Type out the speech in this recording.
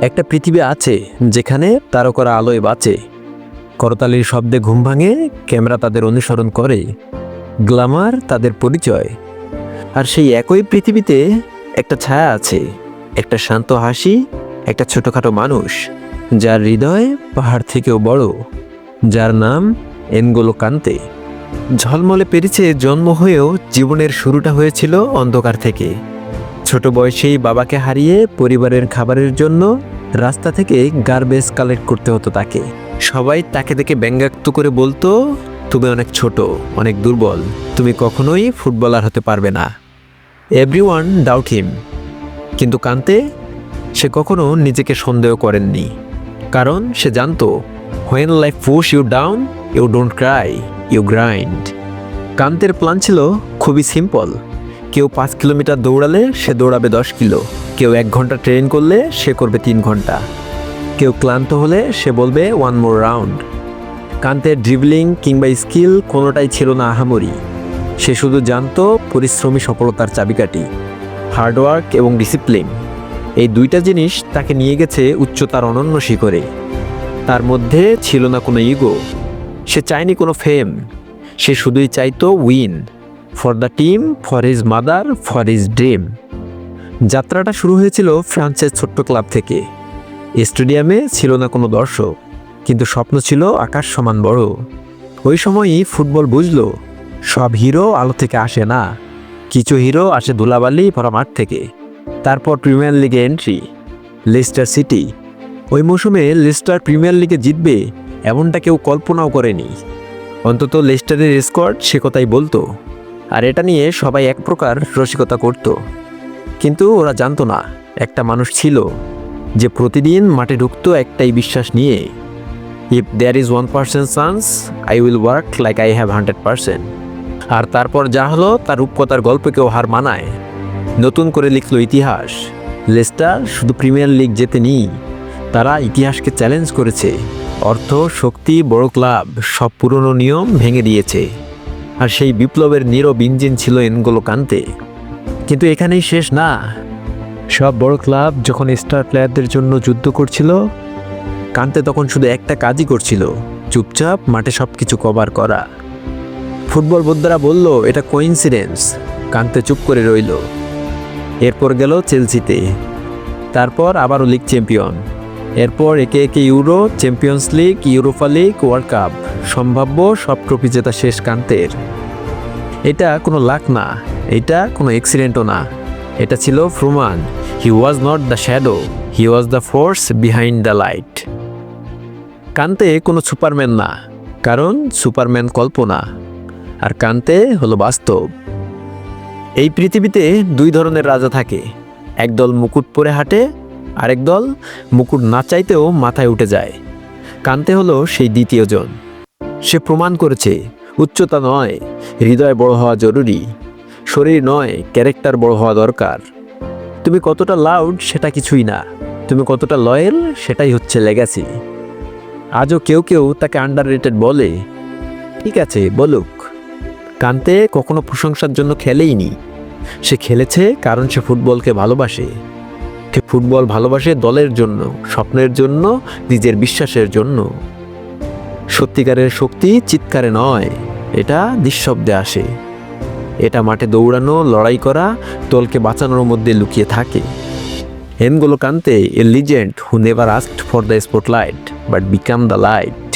একটা পৃথিবী আছে যেখানে তারকারা আলোয় বাঁচে। করতালির শব্দে ঘুম ভাঙে, ক্যামেরা তাদের অনুসরণ করে, গ্লামার তাদের পরিচয়। আর সেই একই পৃথিবীতে একটা ছায়া আছে, একটা শান্ত হাসি, একটা ছোটোখাটো মানুষ, যার হৃদয় পাহাড় থেকেও বড়, যার নাম এনগোলো কান্তে ঝলমলে পেরিছে জন্ম হয়েও জীবনের শুরুটা হয়েছিল অন্ধকার থেকে। ছোট বয়সেই বাবাকে হারিয়ে পরিবারের খাবারের জন্য রাস্তা থেকে গার্বেজ কালেক্ট করতে হতো তাকে। সবাই তাকে দেখে ব্যঙ্গাক্ত করে বলতো, তুমি অনেক ছোট, অনেক দুর্বল, তুমি কখনোই ফুটবলার হতে পারবে না। এভরি ওয়ান ডাউট হিম কিন্তু কান্তে সে কখনো নিজেকে সন্দেহ করেননি। কারণ সে জানতো when life push you down you don't cry you grind কান্তের plan ছিল খুবই সিম্পল কেউ পাঁচ কিলোমিটার দৌড়ালে সে দৌড়াবে দশ কিলো। কেউ এক ঘণ্টা ট্রেন করলে সে করবে তিন ঘণ্টা। কেউ ক্লান্ত হলে সে বলবে ওয়ান মোর রাউন্ড কান্তের ড্রিবলিং কিংবা স্কিল কোনোটাই ছিল না আহামরি। সে শুধু জানতো পরিশ্রমী সফলতার চাবিকাঠি হার্ডওয়ার্ক এবং ডিসিপ্লিন এই দুইটা জিনিস তাকে নিয়ে গেছে উচ্চতার অনন্য শিখরে। তার মধ্যে ছিল না কোনো ইগো সে চায়নি কোনো ফেম সে শুধুই চাইতো win for the team for his mother for his dream যাত্রাটা শুরু হয়েছিল ফ্রান্সের ছোট্ট ক্লাব থেকে। স্টেডিয়ামে ছিল না কোনো দর্শক, কিন্তু স্বপ্ন ছিল আকাশ সমান বড়। ওই সময়ই ফুটবল বুঝলো, সব হিরো আলো থেকে আসে না। কিছু হিরো আসে ধুলাবালি ভরা মাঠ থেকে। তারপর প্রিমিয়ার লিগে এন্ট্রি লেস্টার সিটি ওই মৌসুমে লেস্টার প্রিমিয়ার লিগে জিতবে, এমনটা কেউ কল্পনাও করেনি। অন্তত লেস্টারের স্কোয়াড সে কথাই বলতো। আর এটা নিয়ে সবাই এক প্রকার রসিকতা করত। কিন্তু ওরা জানতো না, একটা মানুষ ছিল যে প্রতিদিন মাঠে ঢুকতো একটাই বিশ্বাস নিয়ে। If there is one percent chance I will work like I have hundred percent আর তারপর যা হলো, তার রূপকথার গল্পকেও হার মানায়। নতুন করে লিখলো ইতিহাস। লেস্টার শুধু প্রিমিয়ার লিগ জেতেনি তারা ইতিহাসকে চ্যালেঞ্জ করেছে। অর্থ, শক্তি, বড় ক্লাব, সব পুরনো নিয়ম ভেঙে দিয়েছে। আর সেই বিপ্লবের নীরব ইঞ্জিন ছিল এনগোলো কান্তে। কিন্তু এখানেই শেষ না। সব বড় ক্লাব যখন স্টার প্লেয়ারদের জন্য যুদ্ধ করছিল, কান্তে তখন শুধু একটা কাজই করছিল, চুপচাপ মাঠে সব কিছু কভার করা। ফুটবল বোদ্ধারা বলল, এটা কোইন্সিডেন্স। কান্তে চুপ করে রইল। এরপর গেল চেলসিতে। তারপর আবারও লিগ চ্যাম্পিয়ন। এরপর একে একে Euro, Champions League, Europa League, World Cup. সম্ভাব্য সব ট্রফি জেতা শেষ কান্তের। এটা কোনো লাক না, এটা কোনো অ্যাক্সিডেন্টও না। এটা ছিল প্রমাণ। He was not the shadow he was the force behind the light Kante কোনো সুপারম্যান না, কারণ সুপারম্যান কল্পনা। আর কান্তে হলো বাস্তব। এই পৃথিবীতে দুই ধরনের রাজা থাকে। একদল মুকুট পরে হাঁটে আরেক দল মুকুট না চাইতেও মাথায় উঠে যায়। কান্তে হলো সেই দ্বিতীয় জন। সে প্রমাণ করেছে, উচ্চতা নয়, হৃদয় বড় হওয়া জরুরি, শরীর নয়, ক্যারেক্টার বড় হওয়া দরকার। তুমি কতটা লাউড সেটা কিছুই না, তুমি কতটা লয়েল সেটাই হচ্ছে লেগাসি আজও কেউ কেউ তাকে আন্ডার রেটেড বলে, ঠিক আছে, বলুক। কান্তে কখনো প্রশংসার জন্য খেলেইনি। সে খেলেছে কারণ সে ফুটবলকে ভালোবাসে। ফুটবল ভালোবাসে দলের জন্য স্বপ্নের জন্য নিজের বিশ্বাসের জন্য সত্যিকারের শক্তি চিৎকারে নয় এটা নিঃশব্দে আসে এটা মাঠে দৌড়ানো লড়াই করা দলকে বাঁচানোর মধ্যে লুকিয়ে থাকে N'Golo Kante a legend who never asked for the spotlight but became the light